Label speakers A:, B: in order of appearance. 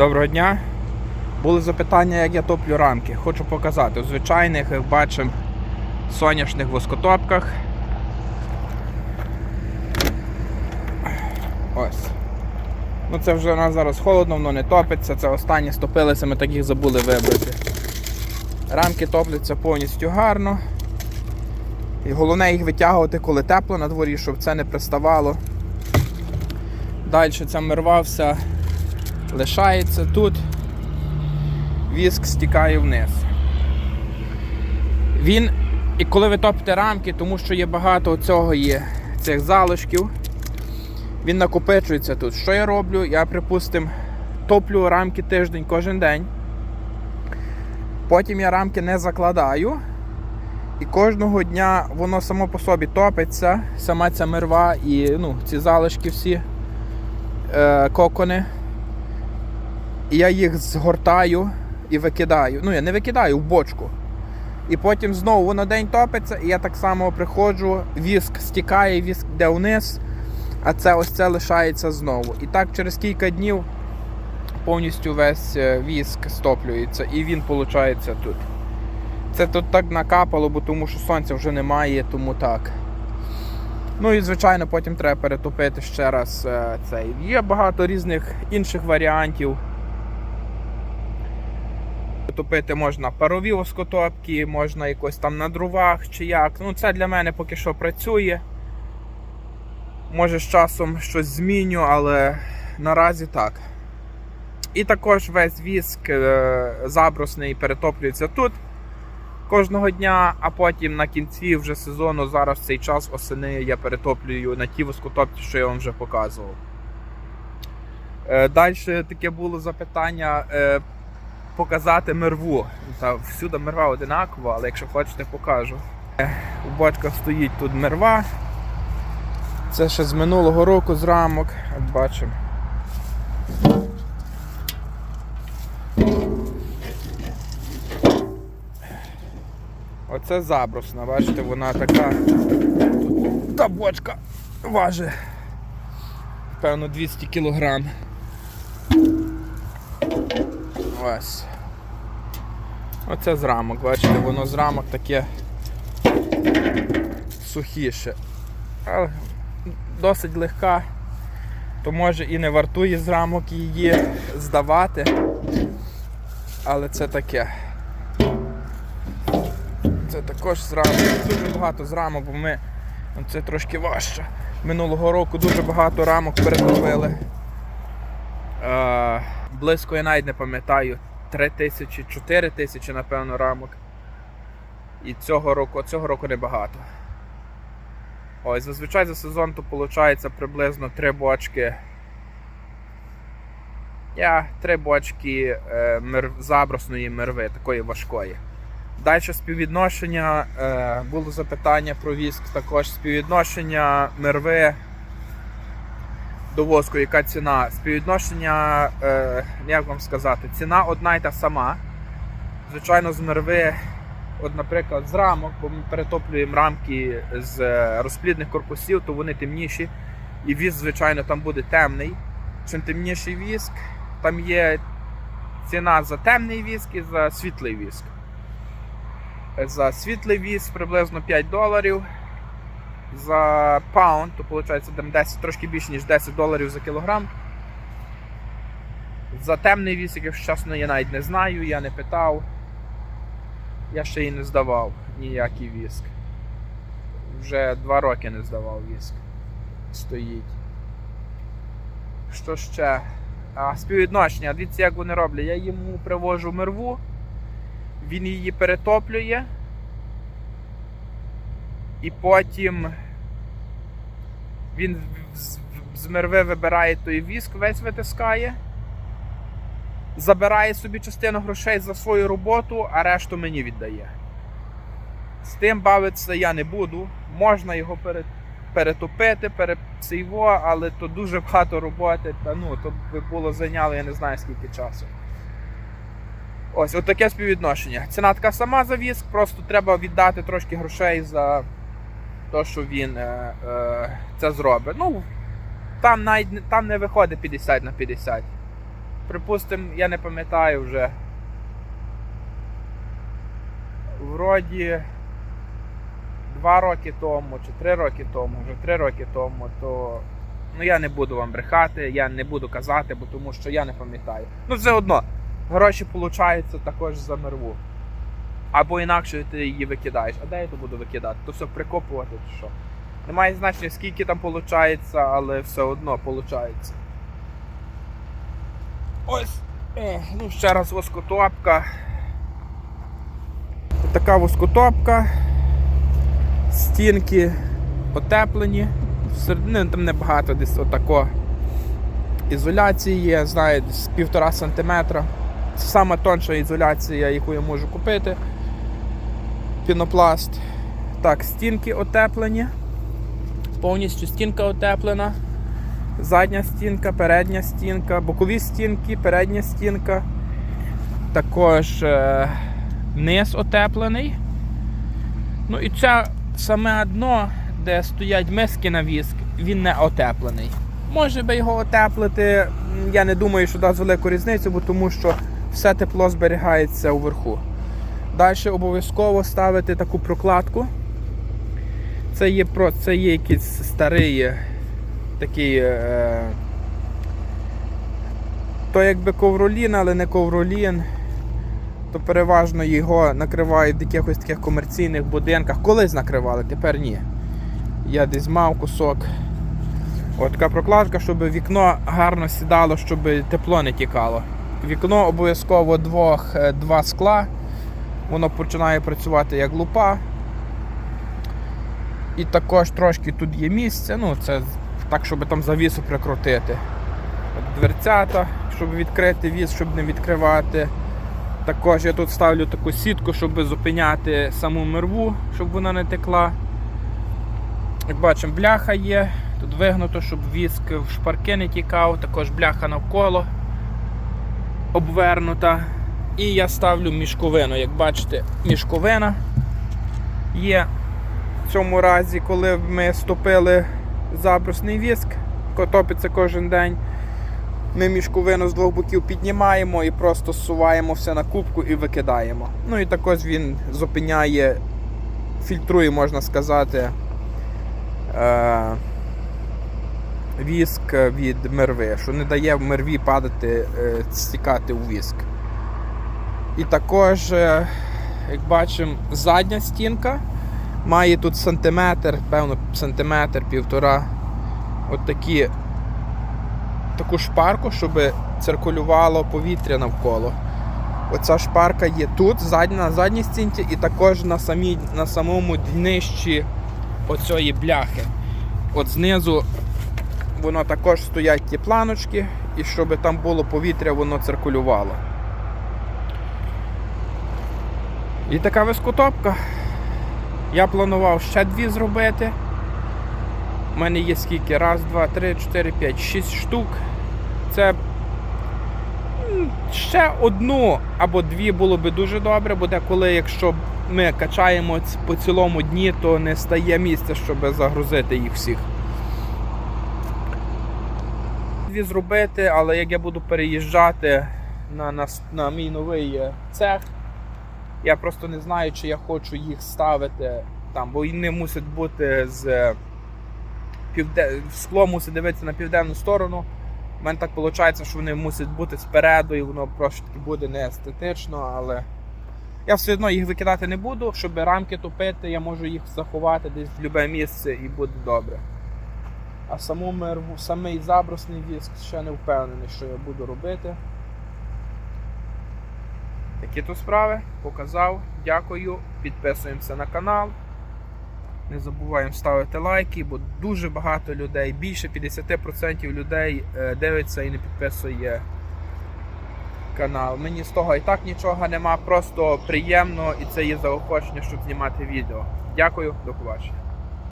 A: Доброго дня. Були запитання, як я топлю рамки. Хочу показати. У звичайних, як бачимо, соняшних воскотопках. Ось. Ну це вже у нас зараз холодно, воно не топиться. Це останні стопилися, ми так їх забули вибрати. Рамки топляться повністю гарно. І головне їх витягувати, коли тепло на дворі, щоб це не приставало. Далі ця мерва вся лишається тут. Віск стікає вниз. Він, і коли ви топите рамки, тому що є багато цього є цих залишків, він накопичується тут. Що я роблю? Я, припустимо, топлю рамки тиждень кожен день. Потім я рамки не закладаю. І кожного дня воно само по собі топиться, сама ця мерва і ну, ці залишки всі е, кокони. І я їх згортаю і викидаю. Ну, я не викидаю в бочку. І потім знову воно день топиться, і я так само приходжу, віск стікає, віск йде вниз, а це ось це лишається знову. І так через кілька днів повністю весь е, віск стоплюється, і він виходить тут. Це тут так накапало, бо тому що сонця вже немає, тому так. Ну і звичайно потім треба перетопити ще раз е, цей. Є багато різних інших варіантів. Топити можна парові воскотопки, можна якось там на дровах чи як. Ну це для мене поки що працює. Може з часом щось зміню, але наразі так. І також весь віск е, забросний перетоплюється тут кожного дня, а потім на кінці вже сезону, зараз цей час осени я перетоплюю на ті воскотопці, що я вам вже показував. Далі таке було запитання е, показати мерву. Та всюди мерва одинакова, але якщо хочете, покажу. Е, У бочках стоїть тут мерва. Це ще з минулого року з рамок, як бачимо. Оце забросна, бачите, вона така. Та бочка важить, певно, 200 кг. Ось. Оце з рамок, бачите, воно з рамок таке сухіше. Але досить легка, то може і не вартує з рамок її здавати. Але це таке. Це також з рамок. Дуже багато з рамок, бо ми ну, це трошки важче. Минулого року дуже багато рамок перетопили. Е, близько я навіть не пам'ятаю. 3 тисячі, 4 тисячі, напевно, рамок. І цього року цього року небагато. Ось, зазвичай за сезон то виходить приблизно 3 бочки. Я 3 бочки е, мер... забросної мерви, такої важкої. Далі співвідношення, е, було запитання про віск, також співвідношення мерви до воску, яка ціна. Співвідношення, е, як вам сказати, ціна одна й та сама. Звичайно, з мерви, от, наприклад, з рамок, бо ми перетоплюємо рамки з е, розплідних корпусів, то вони темніші. І віск, звичайно, там буде темний. Чим темніший віск, там є ціна за темний віск і за світлий віск. За світлий віз приблизно 5 доларів. За паунд, то виходить там 10, трошки більше, ніж 10 доларів за кілограм. За темний віз, якщо чесно, я навіть не знаю, я не питав. Я ще й не здавав ніякий віск. Вже 2 роки не здавав віск. Стоїть. Що ще? А, співвідношення. Дивіться, як вони роблять. Я йому привожу мерву він її перетоплює. І потім він з- мерви вибирає той віск, весь витискає, забирає собі частину грошей за свою роботу, а решту мені віддає. З тим бавитися я не буду. Можна його пере- перетопити, перецейво, але то дуже багато роботи. Та ну, то би було зайняло, я не знаю скільки часу. Ось, от співвідношення. Ціна така сама за віск, просто треба віддати трошки грошей за те, що він е, е, це зробить. Ну, там навіть там не виходить 50 на 50. припустимо, я не пам'ятаю вже. Вроді два роки тому чи три роки тому, вже три роки тому, то ну я не буду вам брехати, я не буду казати, бо тому що я не пам'ятаю. Ну, все одно, гроші получаються також за мерву. Або інакше ти її викидаєш. А де я то буду викидати? То все прикопувати чи що? Немає значення, скільки там виходить, але все одно виходить. Ось. Е, ну, ще раз воскотопка. Така воскотопка. Стінки отеплені. Всередині там небагато десь отако. Ізоляції є, знаю, десь півтора сантиметра. Це сама тонша ізоляція, яку я можу купити. Пінопласт. Так, стінки отеплені. Повністю стінка отеплена. Задня стінка, передня стінка, бокові стінки, передня стінка. Також е, низ отеплений. Ну і це саме дно, де стоять миски на віск, він не отеплений. Може би його отеплити. Я не думаю, що дасть велику різницю, бо тому що все тепло зберігається уверху. Далі обов'язково ставити таку прокладку. Це є, це є якийсь старий е, такий. Е, то якби ковролін, але не ковролін. То переважно його накривають в якихось таких комерційних будинках. Колись накривали, тепер ні. Я десь мав кусок. От така прокладка, щоб вікно гарно сідало, щоб тепло не тікало. Вікно обов'язково двох, е, два скла. Воно починає працювати як лупа. І також трошки тут є місце, ну це так, щоб там завісу прикрутити. От дверцята, щоб відкрити віз, щоб не відкривати. Також я тут ставлю таку сітку, щоб зупиняти саму мерву, щоб вона не текла. Як бачимо, бляха є. Тут вигнуто, щоб віск в шпарки не тікав, також бляха навколо обвернута. І я ставлю мішковину. Як бачите, мішковина є в цьому разі, коли ми стопили забрусний віск, топиться кожен день. Ми мішковину з двох боків піднімаємо і просто зсуваємо все на кубку і викидаємо. Ну і також він зупиняє, фільтрує, можна сказати, е- віск від мерви, що не дає в мерві падати, е, стікати у віск. І також, е, як бачимо, задня стінка має тут сантиметр, певно, сантиметр, півтора. От такі таку шпарку, щоб циркулювало повітря навколо. Оця шпарка є тут, задня, на задній стінці, і також на самій, на самому днищі оцієї бляхи. От знизу воно також стоять ті планочки, і щоб там було повітря, воно циркулювало. І така вискотопка. Я планував ще дві зробити. У мене є скільки? Раз, два, три, чотири, п'ять, шість штук. Це ще одну або дві було би дуже добре, бо деколи, якщо ми качаємо по цілому дні, то не стає місця, щоб загрузити їх всіх. Дві зробити, але як я буду переїжджати на, на, на мій новий е, цех, я просто не знаю, чи я хочу їх ставити там, бо вони мусять бути з е, півде... скло мусить дивитися на південну сторону. У мене так виходить, що вони мусять бути спереду, і воно просто буде не естетично, але я все одно їх викидати не буду, щоб рамки топити, я можу їх заховати десь в будь-яке місце і буде добре. А саму мерву, самий забросний віск ще не впевнений, що я буду робити. Такі то справи показав. Дякую. Підписуємося на канал. Не забуваємо ставити лайки, бо дуже багато людей, більше 50% людей е, дивиться і не підписує канал. Мені з того і так нічого нема, просто приємно і це є заохочення, щоб знімати відео. Дякую, до побачення.